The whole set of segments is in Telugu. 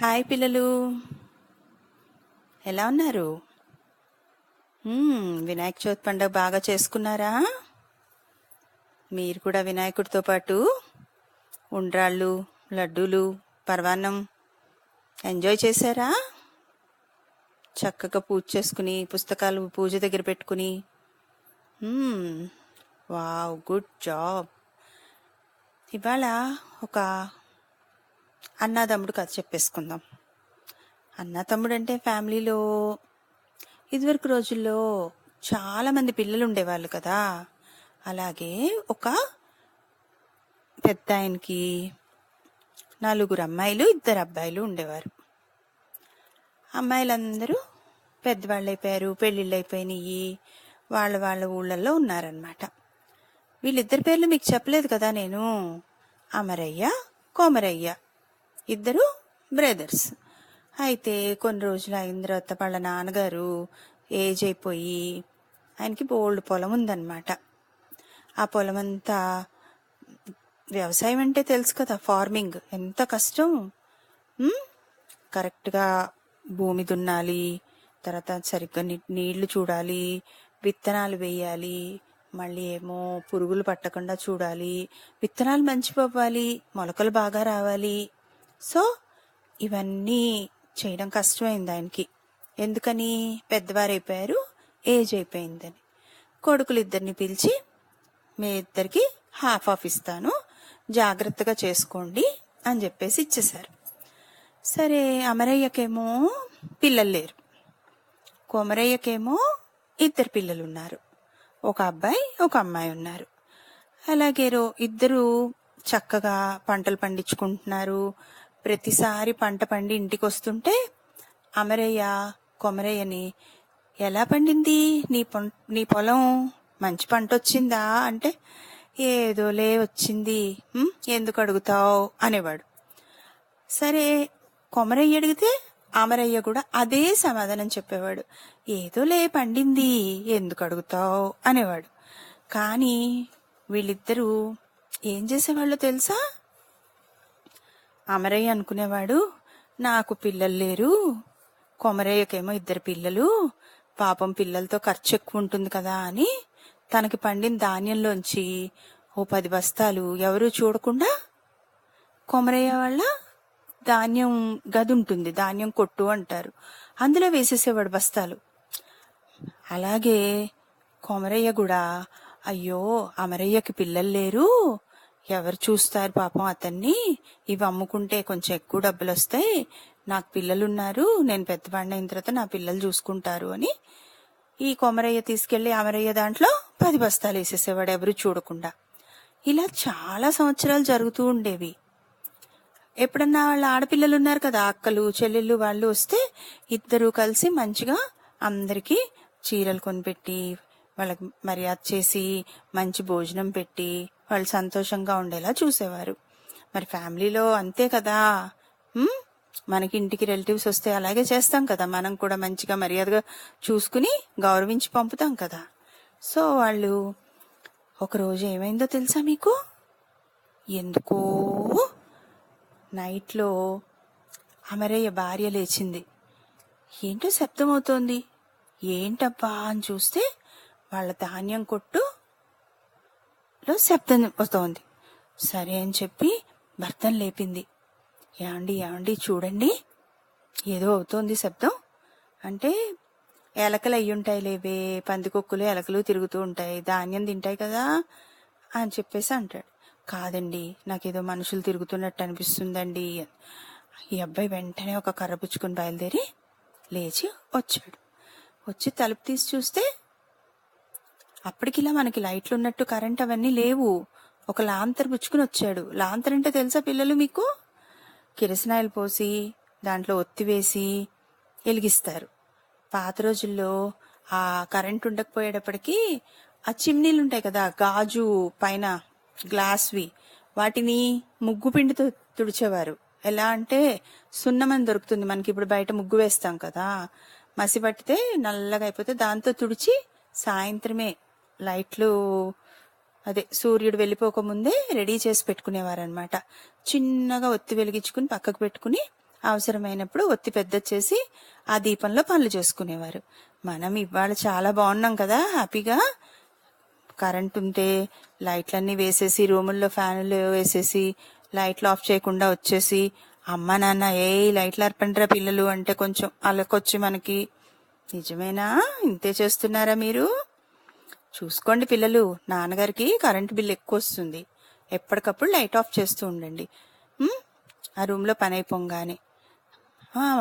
హాయ్ పిల్లలు. ఎలా ఉన్నారు? వినాయక చవితి పండుగ బాగా చేసుకున్నారా? మీరు కూడా వినాయకుడితో పాటు ఉండ్రాళ్ళు లడ్డూలు పరవాన్నం ఎంజాయ్ చేశారా? చక్కగా పూజ చేసుకుని పుస్తకాలు పూజ దగ్గర పెట్టుకుని. Wow good job. ఇవాళ ఒక అన్నదమ్ముడు కథ చెప్పేసుకుందాం. అన్నతమ్ముడు అంటే ఫ్యామిలీలో ఇదివరకు రోజుల్లో చాలామంది పిల్లలు ఉండేవాళ్ళు కదా. అలాగే ఒక పెద్ద ఆయనకి నలుగురు అమ్మాయిలు ఇద్దరు అబ్బాయిలు ఉండేవారు. అమ్మాయిలందరూ పెద్దవాళ్ళు అయిపోయారు పెళ్ళిళ్ళు అయిపోయినాయి వాళ్ళ వాళ్ళ ఊళ్ళల్లో ఉన్నారనమాట వీళ్ళిద్దరి పేర్లు మీకు చెప్పలేదు కదా నేను. అమరయ్య కోమరయ్య. ఇద్దరు బ్రదర్స్. అయితే కొన్ని రోజులు అయిన తర్వాత వాళ్ళ నాన్నగారు ఏజ్ అయిపోయి ఆయనకి బోల్డ్ పొలం ఉందన్నమాట. ఆ పొలం అంతా వ్యవసాయం అంటే తెలుసు కదా ఫార్మింగ్. ఎంత కష్టం? కరెక్ట్గా భూమి దున్నాలి తర్వాత సరిగ్గా నీళ్ళు చూడాలి విత్తనాలు వేయాలి మళ్ళీ ఏమో పురుగులు పట్టకుండా చూడాలి విత్తనాలు మంచిపోవాలి మొలకలు బాగా రావాలి. సో ఇవన్నీ చేయడం కష్టమైంది ఆయనకి. ఎందుకని? పెద్దవారైపోయారు ఏజ్ అయిపోయిందని. కొడుకులు ఇద్దరిని పిలిచి మీ ఇద్దరికి హాఫ్ ఆఫ్ ఇస్తాను జాగ్రత్తగా చేసుకోండి అని చెప్పేసి ఇచ్చేశారు. సరే అమరయ్యకేమో పిల్లలు లేరు. కోమరయ్యకేమో ఇద్దరు పిల్లలు ఉన్నారు ఒక అబ్బాయి ఒక అమ్మాయి ఉన్నారు. అలాగే రో ఇద్దరు చక్కగా పంటలు పండించుకుంటున్నారు ప్రతిసారి పంట పండి ఇంటికి వస్తుంటే అమరయ్య కొమరయ్యని ఎలా పండింది? నీ పొం నీ పొలం మంచి పంట వచ్చిందా అంటే ఏదోలే వచ్చింది. ఎందుకు అడుగుతావు? అనేవాడు. సరే కొమరయ్య అడిగితే అమరయ్య కూడా అదే సమాధానం చెప్పేవాడు. ఏదోలే పండింది. ఎందుకు అడుగుతావు? అనేవాడు. కానీ వీళ్ళిద్దరూ ఏం చేసేవాళ్ళో తెలుసా? అమరయ్య అనుకునేవాడు నాకు పిల్లలు లేరు కొమరయ్యకేమో ఇద్దరు పిల్లలు పాపం పిల్లలతో ఖర్చు ఎక్కువ ఉంటుంది కదా అని తనకి పండిన ధాన్యంలోంచి ఓ పది బస్తాలు ఎవరూ చూడకుండా కొమరయ్య వాళ్ళ ధాన్యం గది ఉంటుంది ధాన్యం కొట్టు అంటారు. అందులో వేసేసేవాడు బస్తాలు. అలాగే కొమరయ్య కూడా అయ్యో అమరయ్యకి పిల్లలు లేరు ఎవరు చూస్తారు పాపం అతన్ని? ఇవి అమ్ముకుంటే కొంచెం ఎక్కువ డబ్బులు వస్తాయి. నాకు పిల్లలు ఉన్నారు నేను పెద్దవాడిని అయిన తర్వాత నా పిల్లలు చూసుకుంటారు అని. ఈ కొమరయ్య తీసుకెళ్ళి అమరయ్య దాంట్లో పది బస్తాలు వేసేసేవాడు ఎవరు చూడకుండా. ఇలా చాలా సంవత్సరాలు జరుగుతూ ఉండేవి. ఎప్పుడన్నా వాళ్ళ ఆడపిల్లలు ఉన్నారు కదా అక్కలు చెల్లెళ్ళు వాళ్ళు వస్తే ఇద్దరు కలిసి మంచిగా అందరికీ చీరలు కొనిపెట్టి వాళ్ళకి మర్యాద చేసి మంచి భోజనం పెట్టి వాళ్ళు సంతోషంగా ఉండేలా చూసేవారు. మరి ఫ్యామిలీలో అంతే కదా. మనకి ఇంటికి రిలేటివ్స్ వస్తే అలాగే చేస్తాం కదా. మనం కూడా మంచిగా మర్యాదగా చూసుకుని గౌరవించి పంపుతాం కదా. సో వాళ్ళు ఒకరోజు ఏమైందో తెలుసా మీకు? ఎందుకో నైట్లో అమరయ్య భార్య లేచింది. ఏంటో శబ్దం అవుతోంది ఏంటబ్బా అని చూస్తే వాళ్ళ ధాన్యం కొట్టు లో శబ్దం వస్తోంది. సరే అని చెప్పి భర్తను లేపింది. ఏమండి ఏమండి చూడండి. ఏదో అవుతోంది శబ్దం. అంటే ఎలకలు అయ్యుంటాయి లేవే పందికొక్కులు ఎలకలు తిరుగుతూ ఉంటాయి ధాన్యం తింటాయి కదా అని చెప్పేసి అంటాడు. కాదండి నాకేదో మనుషులు తిరుగుతున్నట్టు అనిపిస్తుందండి. ఈ అబ్బాయి వెంటనే ఒక కర్ర పుచ్చుకొని బయలుదేరి లేచి వచ్చాడు. వచ్చి తలుపు తీసి చూస్తే అప్పటికిలా మనకి లైట్లు ఉన్నట్టు కరెంట్ అవన్నీ లేవు. ఒక లాంతర్ పుచ్చుకుని వచ్చాడు. లాంతర్ అంటే తెలుసా పిల్లలు మీకు? కిరసనాయిలు పోసి దాంట్లో ఒత్తి వేసి వెలిగిస్తారు. పాత రోజుల్లో ఆ కరెంట్ ఉండకపోయేటప్పటికీ ఆ చిమ్నీలు ఉంటాయి కదా గాజు పైన గ్లాస్వి వాటిని ముగ్గు పిండితో తుడిచేవారు. ఎలా అంటే సున్నమని దొరుకుతుంది. మనకి ఇప్పుడు బయట ముగ్గు వేస్తాం కదా మసి పట్టితే నల్లగా అయిపోతే దాంతో తుడిచి సాయంత్రమే లైట్లు అదే సూర్యుడు వెళ్ళిపోక ముందే రెడీ చేసి పెట్టుకునేవారనమాట చిన్నగా ఒత్తి వెలిగించుకుని పక్కకు పెట్టుకుని అవసరమైనప్పుడు ఒత్తి పెద్ద చేసి ఆ దీపంలో పనులు చేసుకునేవారు. మనం ఇవాళ చాలా బాగున్నాం కదా హ్యాపీగా. కరెంట్ ఉంటే లైట్లన్నీ వేసేసి రూముల్లో ఫ్యాన్లు వేసేసి లైట్లు ఆఫ్ చేయకుండా వచ్చేసి అమ్మ నాన్న ఏ లైట్లు అర్పండ్రా పిల్లలు అంటే కొంచెం అలకొచ్చి మనకి. నిజమేనా? ఇంతే చేస్తున్నారా మీరు? చూసుకోండి పిల్లలు నాన్నగారికి కరెంట్ బిల్ ఎక్కువ వస్తుంది. ఎప్పటికప్పుడు లైట్ ఆఫ్ చేస్తూ ఉండండి. ఆ రూమ్లో పని అయిపోగానే.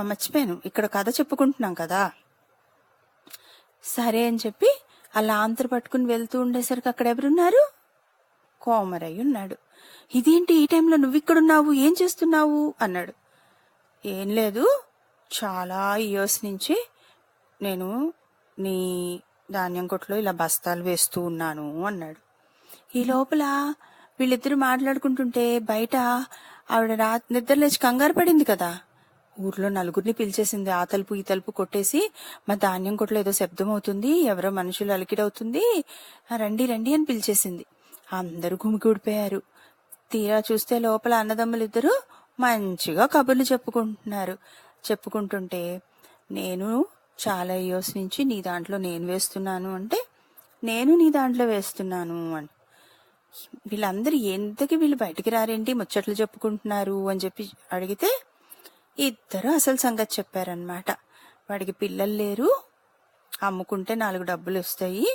మర్చిపోయాను. ఇక్కడ కథ చెప్పుకుంటున్నాం కదా. సరే అని చెప్పి అలా ఆంతరు పట్టుకుని వెళ్తూ ఉండేసరికి అక్కడ ఎవరున్నారు? కోమరయ్య ఉన్నాడు. ఇదేంటి ఈ టైంలో నువ్వు ఇక్కడున్నావు? ఏం చేస్తున్నావు? అన్నాడు. ఏం లేదు. చాలా ఇయర్స్ నుంచి నేను నీ ధాన్యం కొట్లో ఇలా బస్తాలు వేస్తూ ఉన్నాను అన్నాడు. ఈ లోపల వీళ్ళిద్దరు మాట్లాడుకుంటుంటే బయట ఆవిడ రా నిద్ర లేచి కంగారు పడింది కదా. ఊర్లో నలుగురిని పిలిచేసింది ఆ తలుపు ఈ తలుపు కొట్టేసి మా ధాన్యం కొట్లో ఏదో శబ్దం అవుతుంది ఎవరో మనుషులు అలికిడవుతుంది రండి రండి అని పిలిచేసింది. అందరూ గుమికూడిపోయారు తీరా చూస్తే లోపల అన్నదమ్ములు ఇద్దరు మంచిగా కబుర్లు చెప్పుకుంటున్నారు. చెప్పుకుంటుంటే నేను చాలా ఇయర్స్ నుంచి నీ దాంట్లో నేను వేస్తున్నాను అంటే నేను నీ దాంట్లో వేస్తున్నాను అని. వీళ్ళందరూ ఎంతకి వీళ్ళు బయటికి రారేంటి ముచ్చట్లు చెప్పుకుంటున్నారు అని చెప్పి అడిగితే ఇద్దరు అసలు సంగతి చెప్పారనమాట వాడికి పిల్లలు లేరు అమ్ముకుంటే నాలుగు డబ్బులు వస్తాయి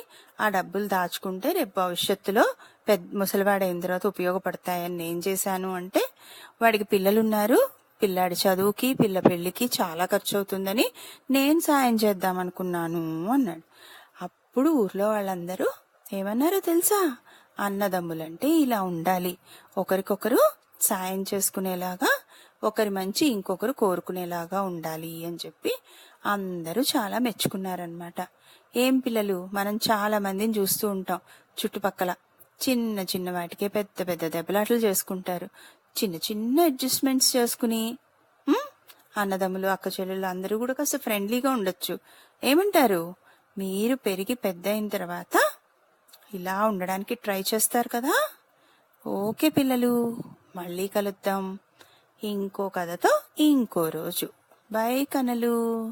ఆ డబ్బులు దాచుకుంటే రేపు భవిష్యత్తులో పెద్ద ముసలివాడైన తర్వాత ఉపయోగపడతాయని నేను చేశాను అంటే వాడికి పిల్లలు ఉన్నారు పిల్లాడి చదువుకి పిల్ల పెళ్ళికి చాలా ఖర్చు అవుతుందని నేను సాయం చేద్దాం అనుకున్నాను అన్నాడు. అప్పుడు ఊర్లో వాళ్ళందరూ ఏమన్నారో తెలుసా? అన్నదమ్ములంటే ఇలా ఉండాలి. ఒకరికొకరు సాయం చేసుకునేలాగా ఒకరి మంచి ఇంకొకరు కోరుకునేలాగా ఉండాలి అని చెప్పి అందరూ చాలా మెచ్చుకున్నారనమాట ఏం పిల్లలు? మనం చాలా మందిని చూస్తూ ఉంటాం. చుట్టుపక్కల చిన్న చిన్న వాటికే పెద్ద పెద్ద దెబ్బలాట్లు చేసుకుంటారు. చిన్న చిన్న అడ్జస్ట్మెంట్స్ చేసుకుని అన్నదమ్ములు అక్క చెల్లెలు అందరూ కూడా కాస్త ఫ్రెండ్లీగా ఉండొచ్చు. ఏమంటారు? మీరు పెరిగి పెద్ద అయిన తర్వాత ఇలా ఉండడానికి ట్రై చేస్తారు కదా? ఓకే పిల్లలు మళ్ళీ కలుద్దాం. ఇంకో కథతో ఇంకో రోజు. బై కనలు.